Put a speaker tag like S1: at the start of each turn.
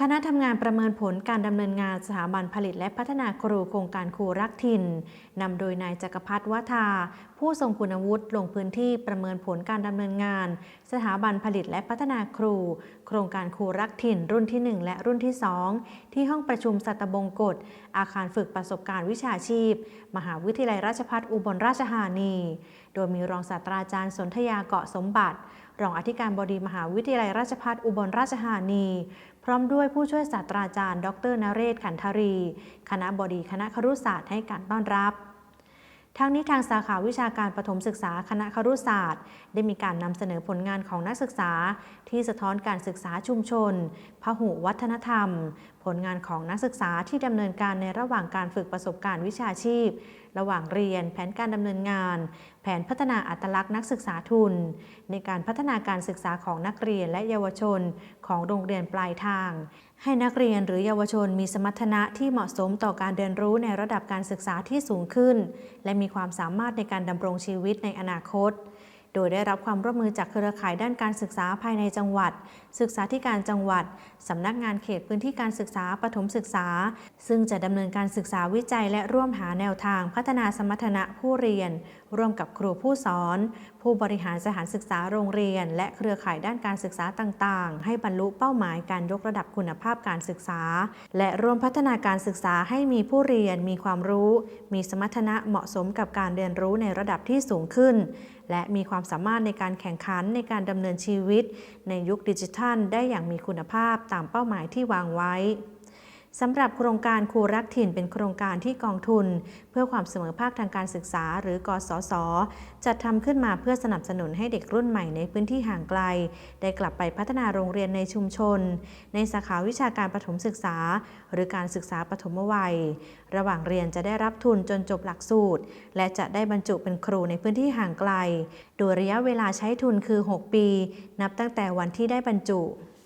S1: คณะทำงานประเมินผลการดำเนินงานสถาบันผลิตและพัฒนาครูโครงการครูรักถิ่นนำโดยนายจักรพัฒน์วัฒาผู้ทรงคุณวุฒิลงพื้นที่ประเมินผลการดำเนินงาน สถาบันผลิตและพัฒนาครู โครงการครูรักถิ่น รุ่นที่ 1 และรุ่นที่ 2 ที่ห้องประชุมสัตบงกฎอาคารฝึกประสบการณ์วิชาชีพ มหาวิทยาลัยราชภัฏอุบลราชธานี โดยมีรองศาสตราจารย์สนธยาเกาะสมบัติ รองอธิการบดีมหาวิทยาลัยราชภัฏอุบลราชธานี พร้อมด้วยผู้ช่วยศาสตราจารย์ ดรนเรศขันธรี คณะบดีคณะครุศาสตร์ให้การต้อนรับทั้งนี้ทางสาขาวิชาการปฐมศึกษาคณะครุศาสตร์ ได้มีการนำเสนอผลงานของนักศึกษา ที่สะท้อนการศึกษาชุมชน พหุวัฒนธรรม ผลงานของนักศึกษาที่ดำเนินการในระหว่างการฝึกประสบการณ์วิชาชีพ ระหว่างเรียน แผนการดำเนินงาน แผนพัฒนาอัตลักษณ์นักศึกษาทุน ในการพัฒนาการศึกษาของนักเรียนและเยาวชน ของโรงเรียนปลายทาง ให้นักเรียนหรือเยาวชนมีสมรรถนะที่เหมาะสมต่อการเรียนรู้ในระดับการศึกษาที่สูงขึ้น และมีความสามารถในการดำรงชีวิตในอนาคต โดยได้รับความร่วมมือจากเครือข่ายด้านการศึกษาภายในจังหวัด ศึกษาธิการจังหวัด สำนักงานเขตพื้นที่การศึกษาปฐมศึกษา ซึ่งจะดำเนินการศึกษาวิจัยและร่วมหาแนวทางพัฒนาสมรรถนะผู้เรียน ร่วมกับครูผู้สอน ผู้บริหารสถานศึกษาโรงเรียน และเครือข่ายด้านการศึกษาต่างๆ ให้บรรลุเป้าหมายการยกระดับคุณภาพการศึกษา และร่วมพัฒนาการศึกษาให้มีผู้เรียนมีความรู้ มีสมรรถนะเหมาะสมกับการเรียนรู้ในระดับที่สูงขึ้นและมีความสามารถในการแข่งขันในการดำเนินชีวิต ในยุคดิจิทัลได้อย่างมีคุณภาพตามเป้าหมายที่วางไว้ สำหรับโครงการครูรักถิ่นเป็นโครงการที่กองทุน เพื่อความเสมอภาคทางการศึกษา หรือกสศจัดทำขึ้นมาเพื่อสนับสนุนให้เด็กรุ่นใหม่ในพื้นที่ห่างไกล ได้กลับไปพัฒนาโรงเรียนในชุมชน ในสาขาวิชาการปฐมศึกษา หรือการศึกษาปฐมวัย ระหว่างเรียนจะได้รับทุนจนจบหลักสูตร และจะได้บรรจุเป็นครูในพื้นที่ห่างไกล โดยระยะเวลาใช้ทุนคือ 6 ปี นับตั้งแต่วันที่ได้บรรจุ